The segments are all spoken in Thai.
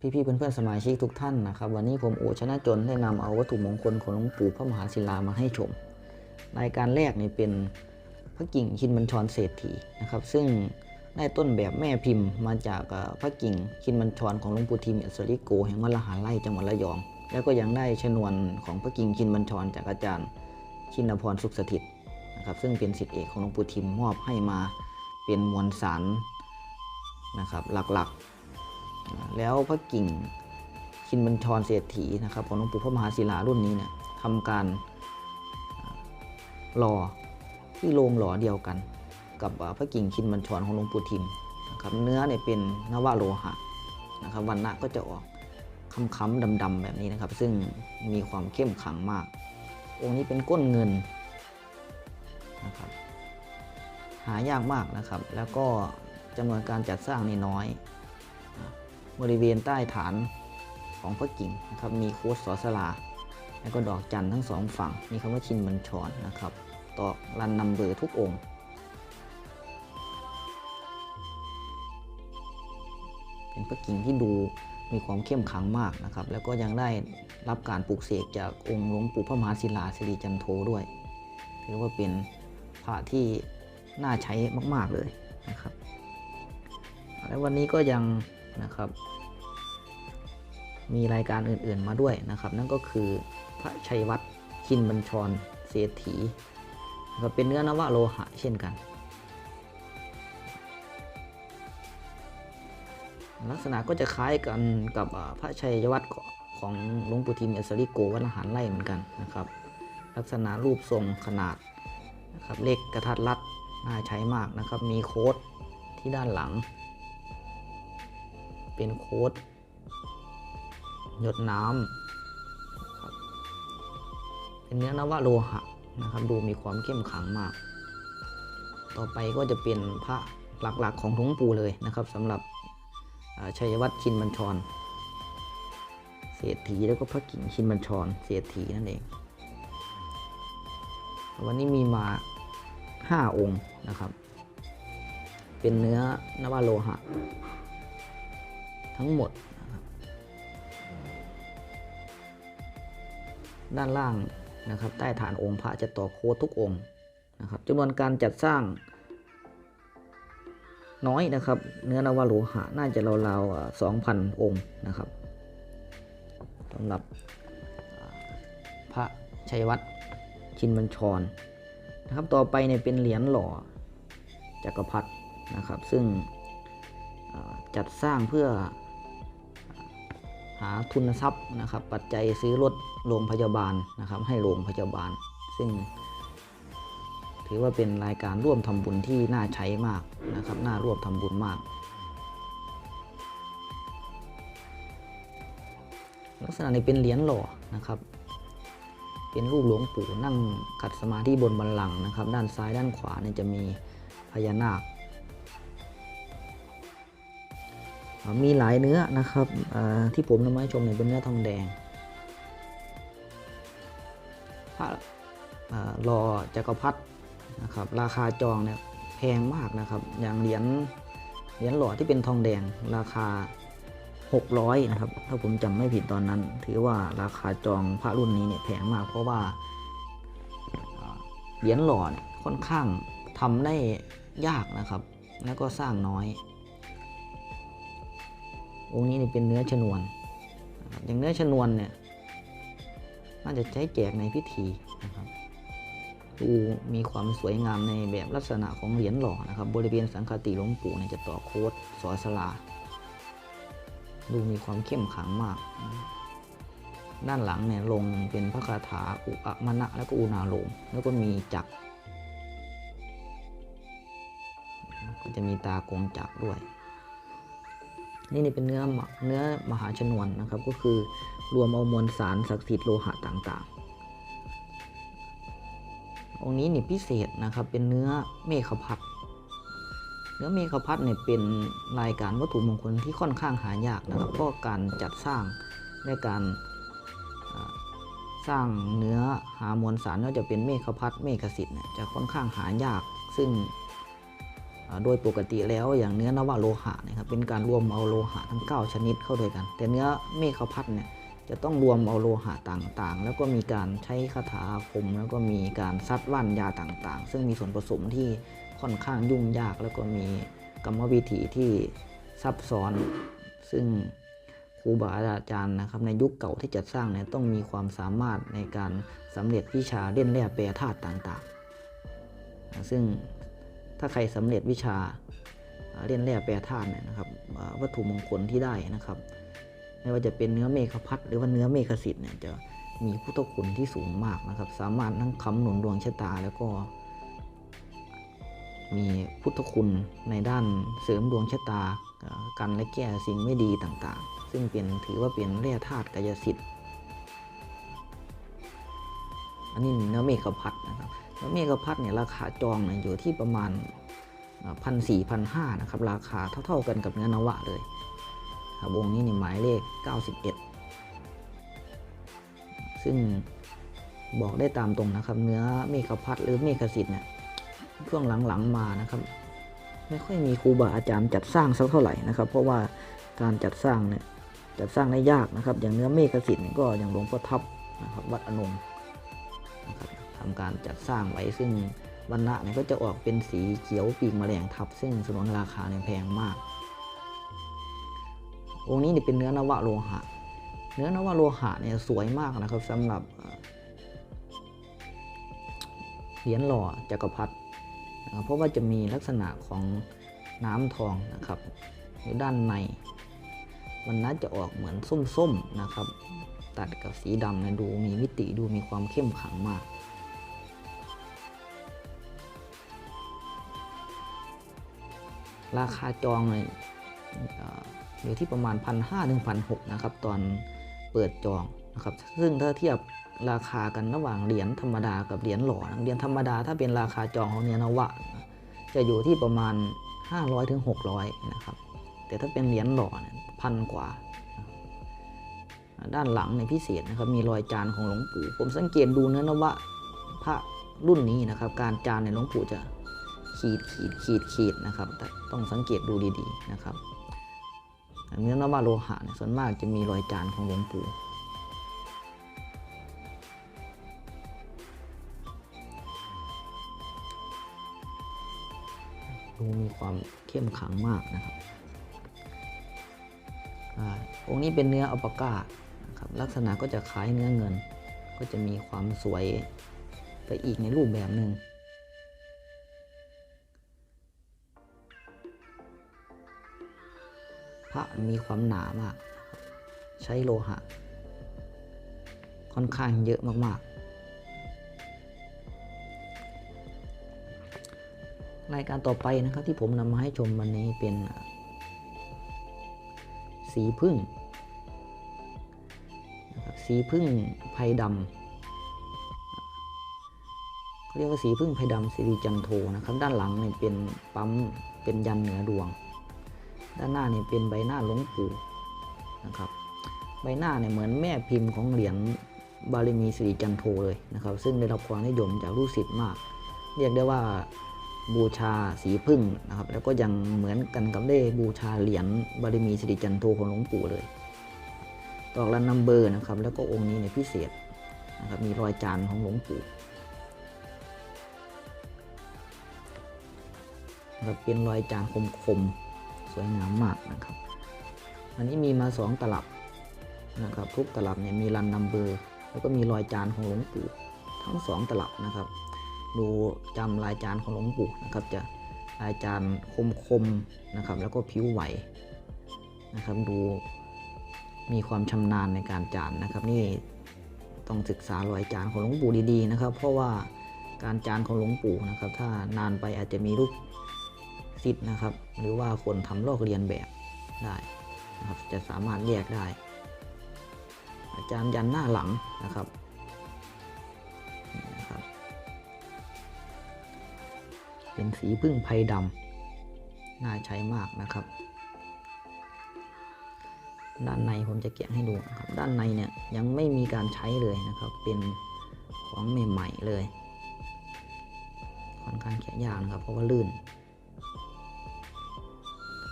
พี่ๆเพื่อนๆสมาชิกทุกท่านนะครับวันนี้ผมโอชนะจนได้นำเอาวัตถุมงคลของหลวงปู่พระมหาศิลามาให้ชม รายการแรกนี่เป็นพระกิ่งชินบัญชรเศรษฐีนะครับซึ่งได้ต้นแบบแม่พิมพ์มาจากพระกิ่งชินบัญชรของหลวงปู่ทิมอัสริโกแห่งวัดละหาไร่จังหวัดระยอง แล้วก็ยังได้ชนวนของพระกิ่งชินบัญชรจากอาจารย์ชินพรสุขสถิตนะครับซึ่งเป็นศิษย์เอกของหลวงปู่ทิมมอบให้มาเป็นมวลสารนะครับหลักๆ แล้วพระกิ่งชินบัญชรเศรษฐีนะครับของหลวงปู่พระมหาศิลารุ่นนี้เนี่ยทำการหล่อที่โรงหล่อเดียวกัน กับพระกิ่งชินบัญชรของหลวงปู่ทิมนะครับเนื้อเนี่ยเป็นนวโลหะนะครับวันณะก็จะออกค้ำๆดำๆแบบนี้นะครับ ซึ่งมีความเข้มขลังมาก องค์นี้เป็นก้นเงินนะครับหายากมากนะครับ แล้วก็จำนวนการจัดสร้างนี่น้อย บริเวณใต้ฐานของพระกิ่งนะครับมีโค้ดสอสลา แล้วก็ดอกจันทร์ทั้งสองฝั่ง มีคำว่าชินบัญชรนะครับต่อรันนำเบอร์ทุกองค์เป็นพระกิ่งที่ดูมีความเข้มขลังมากนะครับ แล้วก็ยังได้รับการปลูกเสกจากองค์หลวงปู่พระมหาศิลาสิริจันโทด้วยถือว่าเป็นพระที่น่าใช้มาก ๆเลยนะครับ และวันนี้ก็ยัง นะครับ มีรายการอื่นๆมาด้วยนะครับ นั่นก็คือพระชัยวัฒน์ชินบัญชรเศรษฐีนะครับเป็นเนื้อนวโลหะเช่นกัน ลักษณะก็จะคล้ายกันกับพระชัยวัฒน์ของหลวงปู่ทิมเอสริโกวัดละหารไร่เหมือนกันนะครับ ลักษณะรูปทรงขนาดนะครับเล็กกระทัดรัดน่าใช้มากนะครับ มีโค้ดที่ด้านหลัง เป็นโค้ดหยดน้ำเป็นเนื้อนวโลหะนะครับ ดูมีความเข้มขลังมาก ต่อไปก็จะเป็นพระหลักๆของหลวงปูเลยนะครับสำหรับชัยวัฒน์ชินบัญชร เศรษฐีแล้วก็พระกิ่งชินบัญชร เศรษฐีนั่นเอง วันนี้มีมา5องค์นะครับ เป็นเนื้อนวโลหะ ทั้งหมดนะครับด้านล่างนะครับ ใต้ฐานองค์พระจะต่อโค้ดทุกองค์นะครับจำนวนการจัดสร้างน้อยนะครับ เนื้อนวโลหะน่าจะราวๆสองพันองค์นะครับสำหรับพระชัยวัฒน์ชินบัญชรนะครับ ต่อไปเนี่ยเป็นเหรียญหล่อจักรพรรดินะครับ ซึ่งจัดสร้างเพื่อ หาทุนทรัพย์นะครับ ปัจจัยซื้อรถโรงพยาบาลนะครับ ให้โรงพยาบาล ซึ่ง ถือว่าเป็นรายการร่วมทำบุญที่น่าใช้มากนะครับ น่าร่วมทำบุญมาก ลักษณะนี้เป็นเหรียญหล่อนะครับ เป็นรูปหลวงปู่นั่งขัดสมาธิบนบัลลังก์นะครับ ด้านซ้ายด้านขวาเนี่ยจะมีพญานาค มีหลายเนื้อนะครับอ่าที่ผมนำมาให้ชมเนี่ยเป็นเนื้อทองแดงพระอ่ารอจักรพรรดินะครับราคาจองเนี่ยแพงมากนะครับ อย่างเหรียญเหรียญหล่อที่เป็นทองแดงราคา 600นะครับถ้าผมจำไม่ผิดตอนนั้น ถือว่าราคาจองพระรุ่นนี้เนี่ยแพงมาก เพราะว่าอ่าเหรียญหล่อเนี่ยค่อนข้างทำได้ยากนะครับ แล้วก็สร้างน้อย องค์นี้นี่เป็นเนื้อชนวน อย่างเนื้อชนวนเนี่ยน่าจะใช้แจกในพิธีนะครับดูมีความสวยงามในแบบลักษณะของเหรียญหล่อนะครับ บริเวณสังฆติหลวงปู่เนี่ยจะต่อโค้ดสอสลา ดูมีความเข้มขลังมาก ด้านหลังเนี่ยลงเป็นพระคาถาอุอะมณะแล้วก็อุณาโลมแล้วก็มีจักรก็จะมีตากงจักรด้วย นี่นี่เป็นเนื้อเนื้อมหาชนวนนะครับ ก็คือรวมเอามวลสารศักดิ์สิทธิ์โลหะต่างๆ องค์นี้นี่พิเศษนะครับเป็นเนื้อเมฆพัดเนื้อเมฆพัดเนี่ยเป็นรายการวัตถุมงคลที่ค่อนข้างหายากนะครับเพราะการจัดสร้างในการสร้างเนื้อหามวลสารก็จะเป็นเมฆพัดเมฆสิทธิ์เนี่ยจะค่อนข้างหายาก ซึ่ง โดยปกติแล้วอย่างเนื้อนวโลหะนะครับเป็นการรวมเอาโลหะทั้ง 9 ชนิดเข้าด้วยกัน แต่เนื้อเมฆพัดเนี่ยจะต้องรวมเอาโลหะต่างๆ แล้วก็มีการใช้คาถาคม แล้วก็มีการซัดว่านยาต่างๆ ซึ่งมีส่วนผสมที่ค่อนข้างยุ่งยาก แล้วก็มีกรรมวิธีที่ซับซ้อน ซึ่งครูบาอาจารย์นะครับในยุคเก่าที่จัดสร้างเนี่ยต้องมีความสามารถในการสำเร็จวิชาเล่นแร่แปรธาตุต่างๆ ซึ่ง ถ้าใครสำเร็จวิชาเล่นแร่แปรธาตุเนี่ยนะครับวัตถุมงคลที่ได้นะครับ ไม่ว่าจะเป็นเนื้อเมฆพัดหรือว่าเนื้อเมฆสิทธิ์เนี่ยจะมีพุทธคุณที่สูงมากนะครับ สามารถทั้งคำหนุนดวงชะตาแล้วก็ มีพุทธคุณในด้านเสริมดวงชะตากันและแก้สิ่งไม่ดีต่างๆ ซึ่งเป็นถือว่าเป็นแร่ธาตุกายสิทธิ์อันนี้เนื้อเมฆพัดนะครับ เนื้อเมฆพัดเนี่ยราคาจองเนี่ยอยู่ที่ประมาณพันสี่พันห้านะครับราคาเท่า ๆกันกับเนื้อนวะเลยครับวงนี้นี่หมายเลข 91 ซึ่งบอกได้ตามตรงนะครับ เนื้อเมฆพัดหรือเมฆสิทธิ์เนี่ยช่วงหลังๆมานะครับ ไม่ค่อยมีครูบาอาจารย์จัดสร้างสักเท่าไหร่นะครับ เพราะว่าการจัดสร้างเนี่ยจัดสร้างได้ยากนะครับ อย่างเนื้อเมฆสิทธิ์ก็อย่างหลวงพ่อทับนะครับวัดอนงนะครับ ทำการจัดสร้างไว้ซึ่งวันณะเนี่ยก็จะออกเป็นสีเขียวปีกแมลงทับ ซึ่งสนนราคาเนี่ยแพงมาก องค์นี้เนี่ยเป็นเนื้อนวะโลหะ เนื้อนวะโลหะเนี่ยสวยมากนะครับสำหรับเหรียญหล่อจักรพรรดิเพราะว่าจะมีลักษณะของน้ำทองนะครับอยู่ด้านในมันน่าจะออกเหมือนส้มๆนะครับ ตัดกับสีดำนะดูมีมิติดูมีความเข้มขังมาก ราคาจองเลยอยู่ที่ประมาณ 1 5 0 0ถึง1,600นะครับตอนเปิดจองนะครับซึ่งถ้าเทียบราคากันระหว่างเหรียญธรรมดากับเหรียญหล่อเหรียญธรรมดาถ้าเป็นราคาจองของเนียนวะ จะอยู่ที่ประมาณ 500ถึง600นะครับแต่ถ้าเป็นเหรียญหล่อเนี่ยพันกว่า ด้านหลังในพิเศษนะครับมีรอยจานของหลวงปู่ ผมสังเกตดูเนื้อนวะพระรุ่นนี้นะครับ การจานในหลวงปู่จะ ขีดขีดขีดขีดนะครับแต่ต้องสังเกตดูดีๆนะครับเนื้อนวะโลหะเนี่ยส่วนมากจะมีรอยจานของหลวงปู่ดูมีความเข้มขลังมากนะครับอ่าองค์นี้เป็นเนื้ออัลปาก้านะครับลักษณะก็จะคล้ายเนื้อเงิน ก็จะมีความสวยไปอีกในรูปแบบหนึ่ง ระมีความหนามาก ใช้โลหะ ค่อนข้างเยอะมากๆ รายการต่อไปนะครับที่ผมนำมาให้ชมวันนี้เป็น สีพึ่งสีพึ่งไพดำเขาเรียกว่าสีพึ่งไพดำสิริจันโทนะครับ ด้านหลังเนี่ยเป็นปั๊มเป็นยันเหนือดวง ด้านหน้าเนี่ยเป็นใบหน้าหลวงปู่นะครับ ใบหน้าเนี่ยเหมือนแม่พิมพ์ของเหรียญบารมีสิริจันโทเลยนะครับ ซึ่งได้รับความนิยมจากลูกศิษย์มาก เรียกได้ว่าบูชาสีพึ่งนะครับ แล้วก็ยังเหมือนกันกับได้บูชาเหรียญบารมีสิริจันโทของหลวงปู่เลยตอกลันนัมเบอร์นะครับ แล้วก็องค์นี้เนี่ยพิเศษนะครับมีรอยจานของหลวงปู่นะครับเป็นรอยจานคมๆ วยงามมากนะครับ อันนี้มีมาสองตลับนะครับ ทุกตลับเนี่ยมีรันนัมเบอร์ แล้วก็มีรอยจานของหลวงปู่ทั้งสองตลับนะครับ ดูจำลายจานของหลวงปู่นะครับ จะลายจานคมๆนะครับ แล้วก็ผิวไหวนะครับ ดูมีความชำนาญในการจานนะครับ นี่ต้องศึกษารอยจานของหลวงปู่ดีๆนะครับ เพราะว่าการจานของหลวงปู่นะครับ ถ้านานไปอาจจะมีลูก ศิษย์นะครับ หรือว่าคนทำลอกเรียนแบบได้นะครับ จะสามารถแยกได้ อาจารย์ยันหน้าหลังนะครับนี่นะครับ เป็นสีพึ่งไพรดำน่าใช้มากนะครับ ด้านในผมจะแกะให้ดูนะครับ ด้านในเนี่ยยังไม่มีการใช้เลยนะครับ เป็นของใหม่ๆเลยค่อนข้างแกะยากนะครับ เพราะว่าลื่น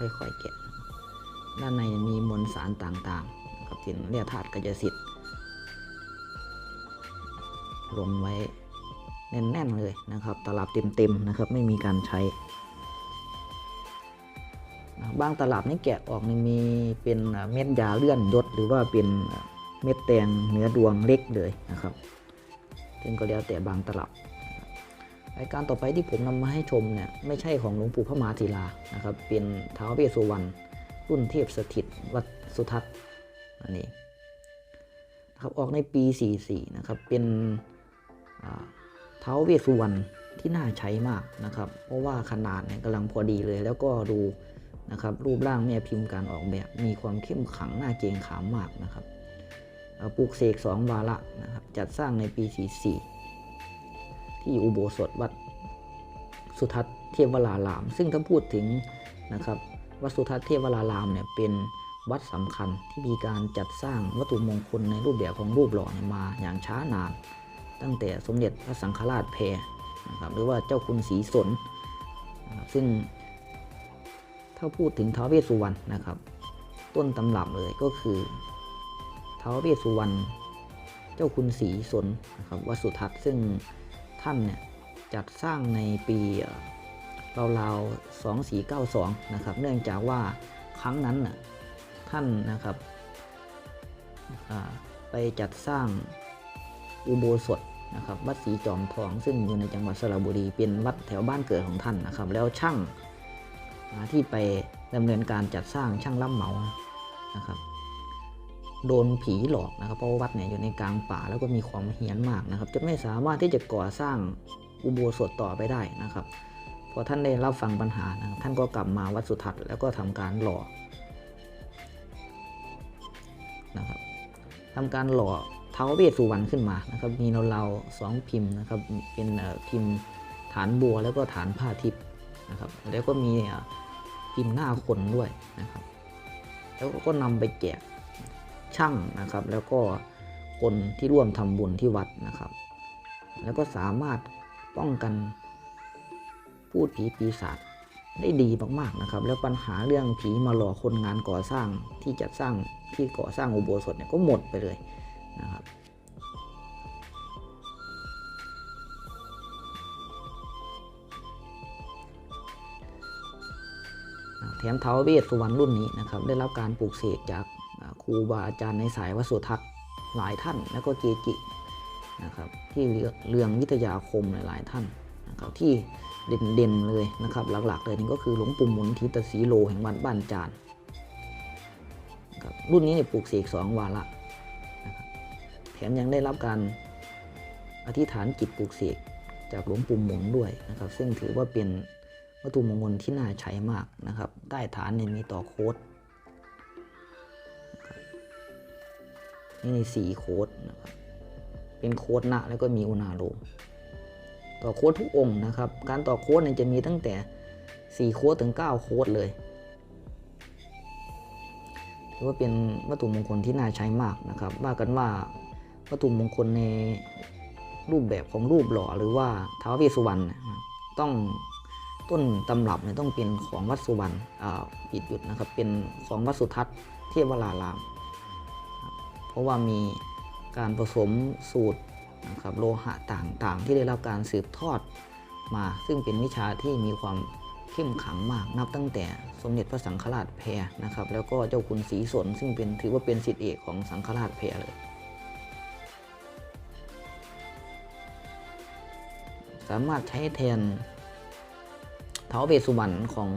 ค่อยๆแกะ ด้านในมีมวลสารต่างๆนะครับที่เรียธาตุกายสิทธิ์ลงไว้แน่นๆเลยนะครับ ตลับเต็มๆนะครับ ไม่มีการใช้ บางตลับนี่แกะออกนี่มีเป็นเม็ดยาเลื่อนยศหรือว่าเป็นเม็ดแตงเนื้อดวงเล็กเลยนะครับซึ่งก็แล้วแต่บางตลับ รายการต่อไปที่ผมนำมาให้ชมเนี่ยไม่ใช่ของหลวงปู่พระมหาธีลานะครับ เป็นท้าวเวสสุวรรณรุ่นเทพสถิตวัดสุทัศน์นั่นเองนะครับออกในปี 44 นะครับ เป็นอ่าท้าเวสสุวรรณที่น่าใช้มากนะครับ เพราะว่าขนาดเนี่ยกำลังพอดีเลย แล้วก็ดูนะครับรูปร่างแม่พิมพ์การออกแบบมีความเข้มขังน่าเกรงขามมากนะครับปลูกเสกสองวาระนะครับจัดสร้างในปี 44 ที่อุโบสถวัดสุทัศน์เทวราราม ซึ่งถ้าพูดถึงนะครับวัดสุทัศน์เทวรารามเนี่ยเป็นวัดสำคัญที่มีการจัดสร้างวัตถุมงคลในรูปแบบของรูปหล่อมาอย่างช้านาน ตั้งแต่สมเด็จพระสังฆราชแพรนะครับหรือว่าเจ้าคุณศรีสนนะซึ่งถ้าพูดถึงท้าวเวสสุวรรณนะครับ ต้นตำรับเลยก็คือท้าวเวสสุวรรณเจ้าคุณศรีสนนะครับวัดสุทัศน์ซึ่ง ท่านเนี่ยจัดสร้างในปีเอ่อราวๆ2492 นะครับ เนื่องจากว่าครั้งนั้นน่ะท่านนะครับไปจัดสร้างอุโบสถนะครับวัดศรีจอมทองซึ่งอยู่ในจังหวัดสระบุรีเป็นวัดแถวบ้านเกิดของท่านนะครับ แล้วช่างอ่าที่ไปดำเนินการจัดสร้างช่างรับเหมานะครับ โดนผีหลอกนะครับ เพราะว่าวัดเนี่ยอยู่ในกลางป่าแล้วก็มีความเฮี้ยนมากนะครับ จะไม่สามารถที่จะก่อสร้างอุโบสถต่อไปได้นะครับ พอท่านได้รับฟังปัญหานะครับท่านก็กลับมาวัดสุทัศน์แล้วก็ทำการหล่อนะครับทำการหล่อเท้าวเวสสุวรรณขึ้นมานะครับ มีเราๆสองพิมพ์นะครับ เป็นพิมพ์ฐานบัวแล้วก็ฐานผ้าทิพย์นะครับ แล้วก็มีพิมพ์หน้าคนด้วยนะครับ แล้วก็นำไปแจก ช่างนะครับ แล้วก็คนที่ร่วมทำบุญที่วัดนะครับ แล้วก็สามารถป้องกันพูดผีปีศาจได้ดีมากๆนะครับ แล้วปัญหาเรื่องผีมาหลอกคนงานก่อสร้างที่จะสร้างที่ก่อสร้างอุโบสถเนี่ยก็หมดไปเลยนะครับแถมเท้าวเวสสุวรรณรุ่นนี้นะครับ ได้รับการปลูกเสกจาก รูบาอาจารย์ในสายวัดสุทัศน์หลายท่าน แล้วก็เกจินะครับที่เรืองเรืองวิทยาคมหลายๆท่านนะครับที่เด่นๆเลยนะครับ หลักๆเลยนี่ก็คือหลวงปู่หมุนทิตสีโลแห่งวัดบ้านจานนะครับรุ่นนี้เนี่ยปลูกเสกสองวาระนะครับแถมยังได้รับการอธิษฐานจิตปลูกเสกจากหลวงปู่หมุนด้วยนะครับ ซึ่งถือว่าเป็นวัตถุมงคลที่น่าใช้มากนะครับ ใต้ฐานเนี่ยมีต่อโค้ด นี่ในสีโค้ดนะครับเป็นโค้ดนะแล้วก็มีอุณาโลมต่อโค้ดทุกองค์นะครับ การต่อโค้ดเนี่ยจะมีตั้งแต่4โค้ดถึง 9 โค้ดเลยถือว่าเป็นวัตถุมงคลที่น่าใช้มากนะครับว่ากันว่าวัตถุมงคลในรูปแบบของรูปหล่อหรือว่าท้าวเวสสุวรรณต้องต้นตำรับเนี่ยต้องเป็นของวัดสุวรรณอ่าผิดหยุดนะครับ เป็นของวัดสุทัศน์เทพวรารามครับ เพราะว่ามีการผสมสูตรนะครับโลหะต่างๆ ที่ได้รับการสืบทอดมา ซึ่งเป็นวิชาที่มีความเข้มขังมากนับตั้งแต่สมเด็จพระสังฆราชแพรนะครับ แล้วก็เจ้าคุณศรีสนซึ่งเป็นถือว่าเป็นสิทธิเอกของสังฆราชแพรเลยสามารถใช้แทนเท้าเวสุวรรณของ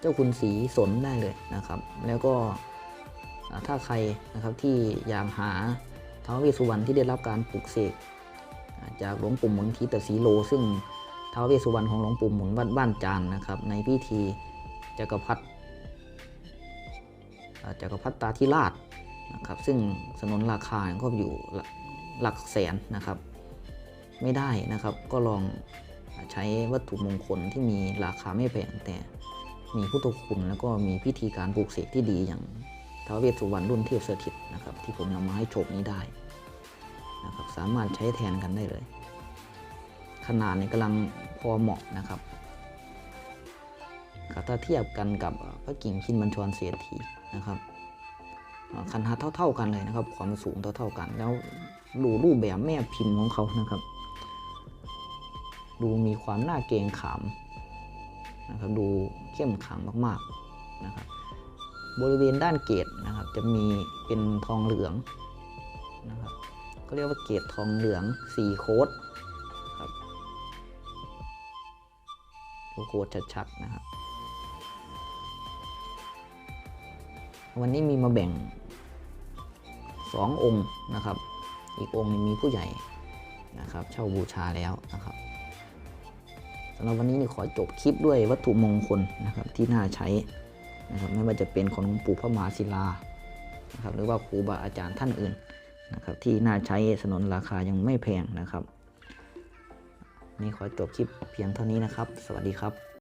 เจ้าคุณศรีสนได้เลยนะครับ แล้วก็ ถ้าใครนะครับที่อยากหาท้าวเวสสุวรรณที่ได้รับการปลุกเสกจากหลวงปู่หมุนทีตสีโล ซึ่งท้าวเวสสุวรรณของหลวงปู่หมุนวัดบ้านจานนะครับ ในพิธีจักรพรรดิอ่าจักรพรรดิตาธิราชนะครับ ซึ่งสนนราคาก็อยู่หลักหลักแสนนะครับ ไม่ได้นะครับก็ลองใช้วัตถุมงคลที่มีราคาไม่แพงแต่มีพุทธคุณแล้วก็มีพิธีการปลูกเสกที่ดีอย่าง ท้าวเวสสุวรรณรุ่นเทพสถิตนะครับที่ผมนำมาให้ชมนี้ได้นะครับสามารถใช้แทนกันได้เลย ขนาดเนี่ยกำลังพอเหมาะนะครับขนะครับถ้าเทียบกันกับพระกิ่งชินบัญชรเศรษฐีนะครับอ่าคันหัดเท่า ๆ กันเลยนะครับ ความสูงเท่า ๆ กัน แล้วดูรูปแบบแม่พิมพ์ของเขานะครับ ดูมีความน่าเกรงขามนะครับ ดูเข้มขังมากๆนะครับ บริเวณด้านเกตนะครับ จะมีเป็นทองเหลืองนะครับก็เรียกว่าเกตทองเหลืองสีโค้ดครับดูโค้ดชัดๆนะครับ วันนี้มีมาแบ่งสององค์นะครับ อีกองค์หนึงมีผู้ใหญ่นะครับ เช่าบูชาแล้วนะครับสำหรับวันนี้นี่ขอจบคลิปด้วยวัตถุมงคลนะครับที่น่าใช้ นะครับไม่ว่าจะเป็นของหลวงปู่พระมหาศิลานะครับหรือว่าครูบาอาจารย์ท่านอื่นนะครับที่น่าใช้สนนราคายังไม่แพงนะครับนี่ขอจบคลิปเพียงเท่านี้นะครับ สวัสดีครับ